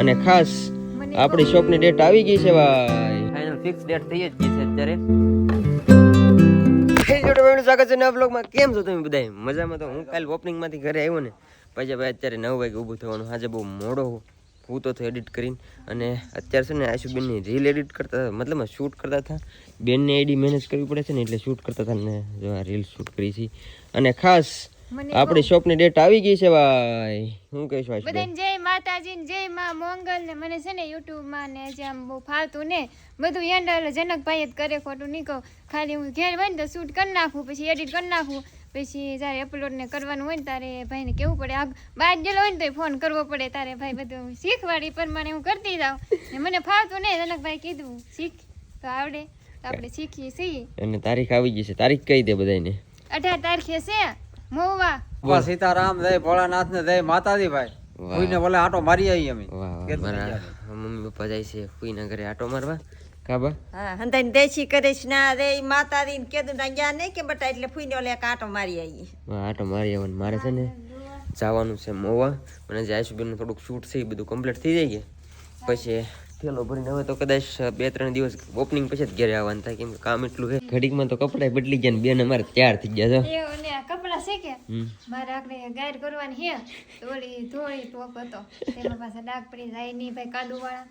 અને ખાસ આપણી શોપની ડેટ આવી ગઈ છે ભાઈ. ફાઇનલ ફિક્સ ડેટ થઈ જ ગઈ છે અત્યારે. સ્વાગત છે નવા બ્લોગમાં કેમ છો તમે બધા મજામાં તો હું કાલ ઓપનિંગમાંથી ઘરે આવ્યો ને. પછી ભાઈ અત્યારે નવ વાગે ઊભું થવાનું. આજે બહુ મોડો હું તો એડિટ કરીને. અને અત્યારે છે ને આશુબેનની રીલ એડિટ કરતા હતા. મતલબ શૂટ કરતા હતા. બેનને એડી મેનેજ કરવી પડે છે ને એટલે શૂટ કરતા હતા ને જો આ રીલ શૂટ કરી છે. અને ખાસ આપણી શોપની ડેટ આવી ગઈ છે ભાઈ. હું કહીશ ભાઈ બધાને જય માતાજી ને જય માં મોંગલ ને મને છે ને યુટ્યુબમાં ને જે આમ બહુ ફાવતું ને બધું હેન્ડલ જનકભાઈ જ કરે ખોટું નહીં કહું. ખાલી હું ઘેર હોય ને તો શૂટ કરી નાખું પછી એડિટ કરી નાખું પછી જ્યારે અપલોડ ને કરવાનું હોય ને તારે ભાઈને કેવું પડે. આગ બહાર ગયેલો હોય ને તો ફોન કરવો પડે. તારે ભાઈ બધું શીખવાડી પ્રમાણે હું કરતી જાઉં. ને મને ફાવતું ને જનકભાઈ કીધું શીખ તો આવડે તો આપણે શીખીએ છીએ. અને તારીખ આવી ગઈ છે. તારીખ કહી દે બધાને અઢાર તારીખે છે. મોવા. સીતારામ જય ભોળાનાથ ને જય માતાજી ભાઈ. કોઈને ભલે આટો મારી આવી. અમે મમ્મી પપ્પા જાય છે ફૂઈના ઘરે આટો મારવા. કાબા હા દેશી કરીશ ના રે માતાજી ને કીધું ના ગયા નહીં કે બટા એટલે ફૂઈને ઓલે કાંટો મારી આવી આટો મારી આવવાનું મારે છે ને જવાનું છે મોવા. અને જે થોડુંક શૂટ છે એ બધું કમ્પ્લીટ થઈ જાય પછી થેલો ભરીને. હવે તો કદાચ બે ત્રણ દિવસ ઓપનિંગ પછી જ ઘરે આવવાનું થાય કેમ કે કામ એટલું છે. ઘડીકમાં તો કપડાં બદલી ગયા ને બેન અમારે તૈયાર થઈ ગયા છે. કપડાં છે કે? મારે આપણે ગાયર કરવાની હે ઓલી ધોળી ટોપ હતો. તેમાં પાસે ડાક પડી જાય નહીં ભાઈ કાદુ વાળા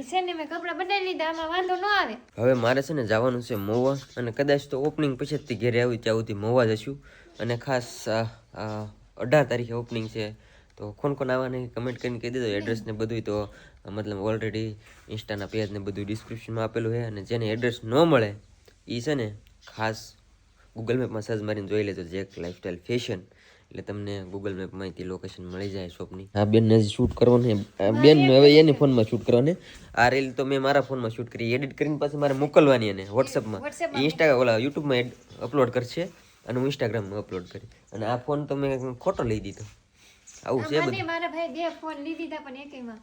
એ છે ને મેં કપડાં બદલી લીધા આમાં વાંધો ન આવે. હવે મારે છે ને જવાનું છે મોવા અને કદાચ તો ઓપનિંગ પછી જ ઘરે આવી ત્યાં સુધી મોવા જશું. અને ખાસ અઢાર તારીખે ઓપનિંગ છે. તો કોણ કોણ આવવાની કમેન્ટ કરીને કહી દીધો એડ્રેસ ને બધું તો મતલબ ઓલરેડી ઇન્સ્ટાના પેજ ને બધું ડિસ્ક્રિપ્શનમાં આપેલું છે અને જેને એડ્રેસ ન મળે એ છે ને ખાસ ગૂગલ મેપમાં સર્ચ મારીને જોઈ લેજો જેક લાઇફસ્ટાઈલ ફેશન એટલે તમને ગૂગલ મેપમાં તે લોકેશન મળી જાય શોપની આ બેનને શૂટ કરવાનું બેન હવે એની ફોનમાં શૂટ કરવાની. આ રીલ તો મેં મારા ફોનમાં શૂટ કરી. એડિટ કરીને પાછી મારે મોકલવાની અને વોટ્સઅપમાં ઇન્સ્ટા ઓલા યુટ્યુબમાં અપલોડ કરશે અને હું ઇન્સ્ટાગ્રામમાં અપલોડ કરી. અને આ ફોન તો મેં ખોટો લઈ દીધો. આવું છે બધું. મારા ભાઈ બે ફોન લીધી હતા પણ એકેયમાં.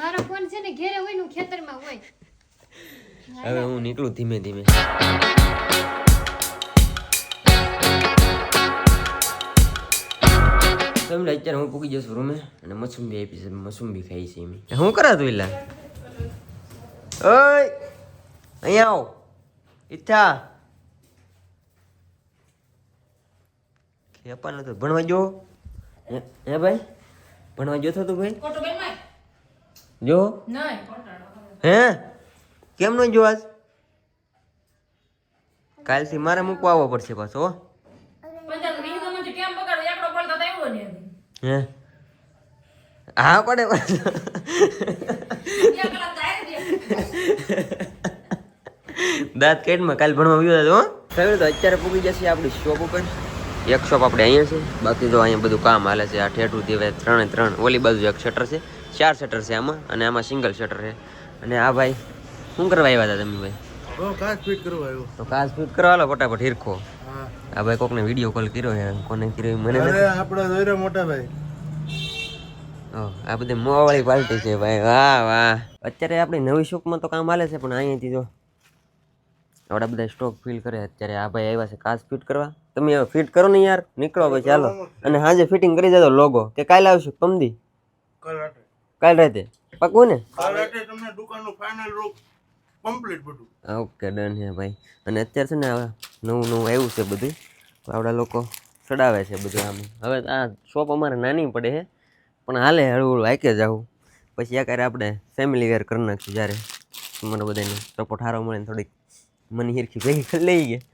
મારો ફોન છે ને ઘેરે હોય ને ખેતરમાં હોય. હવે હું નીકળું ધીમે ધીમે. તો અત્યારે હું પૂકી જશું રૂમે અને મસુંબી આપી છે મસુંબી ખાઈ છે એમ. શું કરા તું એલા ઓય અહીંયા આવો. ઈચ્છા ખેપા નતો ભણવા જો. હે ભાઈ? ભણવા જો તું ભાઈ? જો? હે? કેમ નો જો આજ? કાલથી મારે મૂકવા આવવો પડશે પાછો હો. હે? હા પડે. દાંત કેટમાં કાલ ભણવા ગયો હતો તો અત્યારે પૂગી જશે આપણી શોપ ઉપર. એક શોપ આપણે અહીંયા છે. બાકી જો અહીંયા બધું કામ હાલે છે આ ઠેઠું દેવાય ત્રણે ત્રણ. ઓલી બાજુ એક શટર છે ચાર શટર છે આમાં અને આમાં સિંગલ શટર છે. અને આ ભાઈ શું કરવા આવ્યા હતા તમે ભાઈ? કાચ ફીટ કરવા આવ્યો. તો કાચ ફીટ કરવા લો ફટાફટ હિરખો. આ ભાઈ કોકને વીડિયો કોલ કર્યો છે કોને કર્યો મને મોટા ભાઈ. આ બધી મોવાળી પાર્ટી છે ભાઈ વાહ વાહ. અત્યારે આપણી નવી શોપમાં તો કામ હાલે છે પણ અહીંયાથી જો આવડા બધા સ્ટોક ફિલ કરે. અત્યારે આ ભાઈ આવ્યા છે કાચ ફિટ કરવા. તમે હવે ફિટ કરો ને યાર. નીકળો ભાઈ ચાલો. અને સાંજે ફિટિંગ કરી દેજો લોગો કે કાલે આવશું પમદી. કાલ રાતે. કાલ રાતે. પાકું ને? કાલ રાતે તમને દુકાનનું ફાઇનલ રૂપ કમ્પ્લીટ બધું. ઓકે ડન છે ભાઈ. અને અત્યારે છે ને હવે નવું નવું આવ્યું છે બધું. આવડા લોકો ચડાવે છે બધું આમ. હવે આ શોપ અમારે નાની પડે છે પણ હાલે હળવું હળવું હાકે જાવું પછી આકારે આપણે ફેમિલી વેર કરી નાખીશું જ્યારે. તમારે બધાને સપોર્ટ સારો મળે ને થોડીક. મની હિરખી ભેગી કરી લઈ ગયા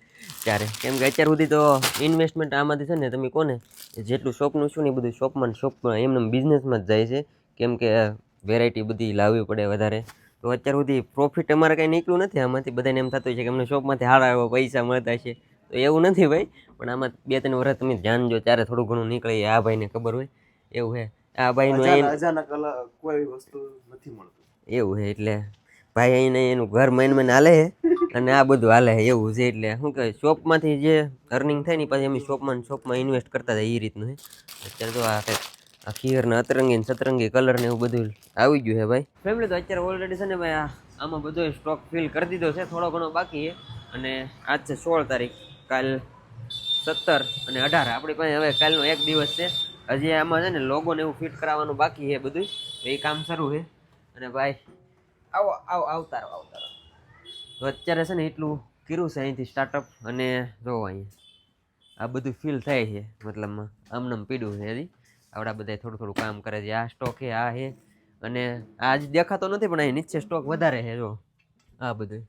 ત્યારે કેમ કે અત્યાર સુધી તો ઇન્વેસ્ટમેન્ટ આમાંથી છે ને તમે કોને જેટલું શોપનું શું ને એ બધું શોપમાં શોખમાં શોપમાં એમને બિઝનેસમાં જ જાય છે. કેમ કે વેરાયટી બધી લાવવી પડે વધારે. તો અત્યાર સુધી પ્રોફિટ અમારે કાંઈ નીકળ્યું નથી. આમાંથી બધાને એમ થતું હોય છે કે અમને શોપમાંથી સારા એવા પૈસા મળતા છે. તો એવું નથી ભાઈ. પણ આમાં બે ત્રણ વર્ષ તમે જાણજો ત્યારે થોડું ઘણું નીકળે આ ભાઈને ખબર હોય. એવું છે આ ભાઈનું અહીં અચાનક અલગ કોઈ વસ્તુ નથી મળતું. એવું છે એટલે ભાઈ અહીંને એનું ઘર મહિને મહિને હાલે અને આ બધું હાલે એવું છે એટલે શું કહે શોપમાંથી જે અર્નિંગ થાય ને પછી અમે શોપમાં શોપમાં ઇન્વેસ્ટ કરતા હતા એ રીતનું અત્યારે તો આ કંઈક આ ખીરને અતરંગી સતરંગી કલર ને એવું બધું આવી ગયું છે ભાઈ. ફેમિલી તો અત્યારે ઓલરેડી છે ને ભાઈ આમાં બધો સ્ટોક ફિલ કરી દીધો છે, થોડો ઘણો બાકી છે. અને આજ છે સોળ તારીખ, કાલ સત્તર અને અઢાર. આપણી પાસે હવે કાલનો એક દિવસ છે. હજી આમાં છે ને લોગો ને એવું ફિટ કરાવવાનું બાકી છે બધું એ કામ શરૂ છે. અને ભાઈ આવો આવો, આવતારો આવતારો. તો અત્યારે છે ને એટલું કર્યું છે અહીંથી સ્ટાર્ટઅપ અને જોવો અહીંયા. આ બધું ફીલ થાય છે મતલબમાં આમનામ પીડ્યું છે હજી. આવડા બધા થોડું થોડું કામ કરે છે. આ સ્ટોક છે, આ છે. અને આ જ દેખાતો નથી, પણ અહીં નીચે સ્ટોક વધારે છે, જો. આ બધું.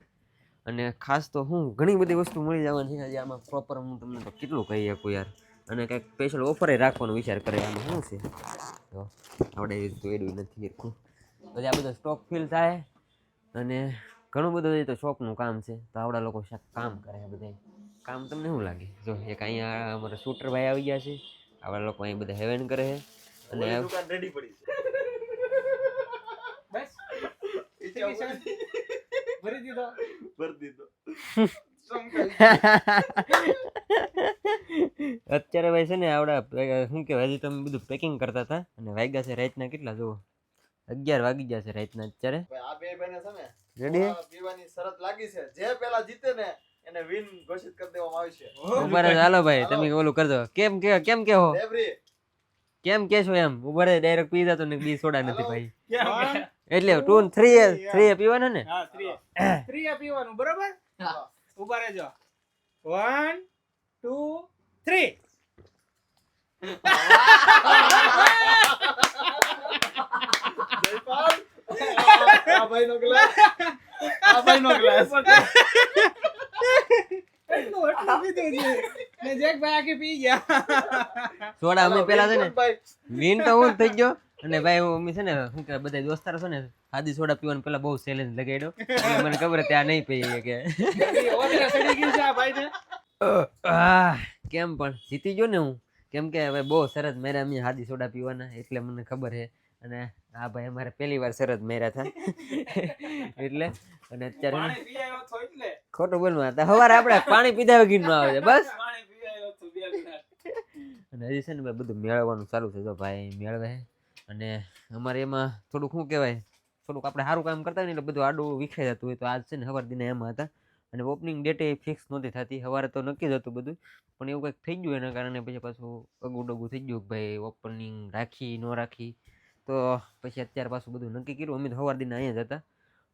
અને ખાસ તો હું ઘણી બધી વસ્તુ મળી જવાની છે આમાં પ્રોપર હું તમને તો કેટલું કહી શકું યાર. અને કંઈક સ્પેશિયલ ઓફરે રાખવાનો વિચાર કરે આમાં શું છે? તો આવડે તો એડું નથી સરખું પછી આ બધો સ્ટોક ફિલ થાય અને ઘણું બધું તો શોખનું કામ છે. તો આવડા લોકો શાક કામ કરે આ બધા કામ તમને શું લાગે? જો એક અહીંયા અમારા શૂટર ભાઈ આવી ગયા છે. આવડા લોકો અહીં બધા હેવન કરે છે. અને રેડી પડી છે. ભરી દીધો. ભરી દીધો. અત્યારે ભાઈ છે ને આવડા શું કહેવાય હજી તમે બધું પેકિંગ કરતા હતા. અને વાગ્યા છે રાતના કેટલા જુઓ. અગિયાર વાગી જશે છે રાતના અત્યારે આ બે ભાઈને છે ને રેડી પીવાની શરત લાગી છે જે પેલા જીતે ને એને વિન ઘોષિત કરી દેવામાં આવશે ઊભા રહો હાલો ભાઈ તમે ઓલું કરજો કેમ કે કેમ કેહો હો કેમ કેશો એમ ઊભા રહે ડાયરેક્ટ પી જતો ને બી સોડા નથી ભાઈ એટલે ટુ થ્રી થ્રી પીવાનું ને હા ત્રીએ ત્રીએ પીવાનું બરોબર ઊભા રહેજો વન ટુ થ્રી જયપાલ આ ગ્લાસ આ ભાઈનો ગ્લાસ પીધું છે ને પી સોડા અમે પેલા છે ને ભાઈ. તો હું થઈ ગયો. અને ભાઈ છે ને શું કે બધા દોસ્તારો છે ને આદિ સોડા પીવાનું પેલા બહુ ચેલેન્જ લગાડ્યો. એટલે મને ખબર આ નહીં પીએ કે. આ કેમ પણ જીતી ગયો ને હું. કેમ કે હવે બહુ સરસ મેરા અમે હાદી સોડા પીવાના એટલે મને ખબર છે અને આ ભાઈ અમારે પહેલી વાર શરદ મેરા હતા એટલે અને અત્યારે ખોટું બોલવા હતા. સવારે આપણે પાણી પીધા વગર નો આવે છે બસ. અને હજી છે ને ભાઈ બધું મેળવવાનું ચાલુ છે. જો ભાઈ મેળવે. અને અમારે એમાં થોડુંક શું કહેવાય થોડુંક આપણે સારું કામ કરતા હોય ને એટલે બધું આડું વિખાઈ જતું હોય તો આજ છે ને સવાર દિને એમાં હતા. અને ઓપનિંગ ડેટે ફિક્સ નહોતી થતી. સવારે તો નક્કી જ હતું બધું. પણ એવું કંઈક થઈ ગયું એના કારણે પછી પાછું અગું ડગું થઈ ગયું ભાઈ ઓપનિંગ રાખી ન રાખી. તો પછી અત્યારે પાછું બધું નક્કી કર્યું. અમે સવાર દિન અહીંયા જ હતા.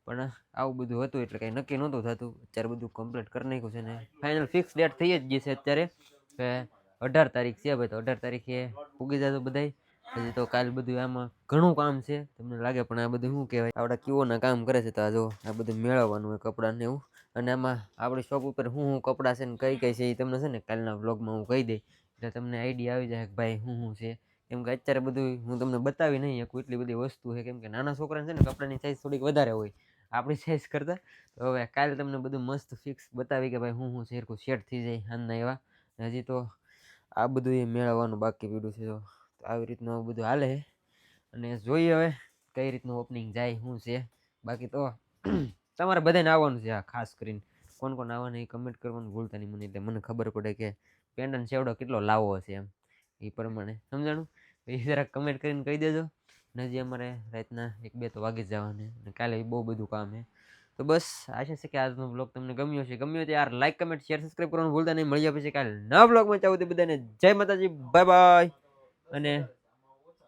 પણ આવું બધું હતું એટલે કંઈ નક્કી નહોતું થતું. અત્યારે બધું કમ્પ્લીટ કરી નાખ્યું છે ને ફાઇનલ ફિક્સ ડેટ થઈ જ ગઈ છે અત્યારે. કે અઢાર તારીખ છે ભાઈ, તો અઢાર તારીખે ઉગી જતો બધાય. હજી તો કાલ બધું આમાં ઘણું કામ છે. તમને લાગે પણ આ બધું શું કહેવાય? આપણા કીઓના કામ કરે છે તો આ જો, આ બધું મેળવવાનું હોય કપડાને એવું. અને આમાં આપણી શોપ ઉપર શું શું કપડાં છે ને કઈ કઈ છે એ તમને છે ને કાલના વ્લોગમાં હું કહી દઈ એટલે તમને આઈડિયા આવી જાય કે ભાઈ શું શું છે. કેમ કે અત્યારે બધું હું તમને બતાવી નહીં શકું એટલી બધી વસ્તુ છે. કેમ કે નાના છોકરાને છે ને કપડાની સાઇઝ થોડીક વધારે હોય. આપણી સાઇઝ કરતાં. તો હવે કાલે તમને બધું મસ્ત ફિક્સ બતાવી કે ભાઈ હું હું સરખું સેટ થઈ જાય હાનના એવા. હજી તો આ બધું એ મેળવવાનું બાકી પીડું છે. તો આવી રીતનું બધું હાલે અને જોઈએ હવે કઈ રીતનું ઓપનિંગ જાય, શું છે. બાકી તો તમારે બધાને આવવાનું છે આ ખાસ કરીને. કોણ કોણ આવવાનું એ કમેન્ટ કરવાનું ભૂલતા નહીં. મને એટલે મને ખબર પડે કે પેન્ડન સેવડો કેટલો લાવવો છે એમ. એ પ્રમાણે. સમજાણું? એ જરાક કમેન્ટ કરીને કહી દેજો. નજી અમારે રાતના એક બે તો વાગી જવાને અને કાલે બહુ બધું કામ છે. તો બસ, આશા છે કે આજનો બ્લોગ તમને ગમ્યો છે ગમ્યો તો યાર લાઈક કમેન્ટ શેર સબસ્ક્રાઈબ કરવાનું ભૂલતા નહીં. મળી જાય પછી કાલે નવા બ્લોગમાં ચાવું તે બધાને જય માતાજી. બાય બાય અને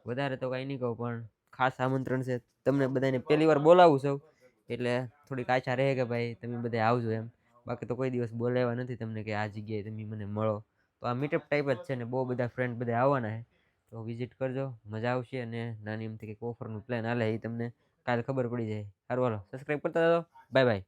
વધારે તો કાંઈ નહીં કહું, પણ ખાસ આમંત્રણ છે. તમને બધાને પહેલી વાર બોલાવું છું. એટલે થોડીક આશા રહે કે ભાઈ તમે બધા આવજો એમ. બાકી તો કોઈ દિવસ બોલાવ્યા નથી તમને કે આ જગ્યાએ તમે મને મળો. તો આ મીટઅપ ટાઈપ જ છે ને બહુ બધા ફ્રેન્ડ બધા આવવાના છે. તો વિઝિટ કરજો. મજા આવશે અને નાની એમથી કંઈક ઓફરનું પ્લાન હાલે એ તમને કાલે ખબર પડી જાય. સારું, હાલો. સબસ્ક્રાઈબ કરતા જાઓ. Bye bye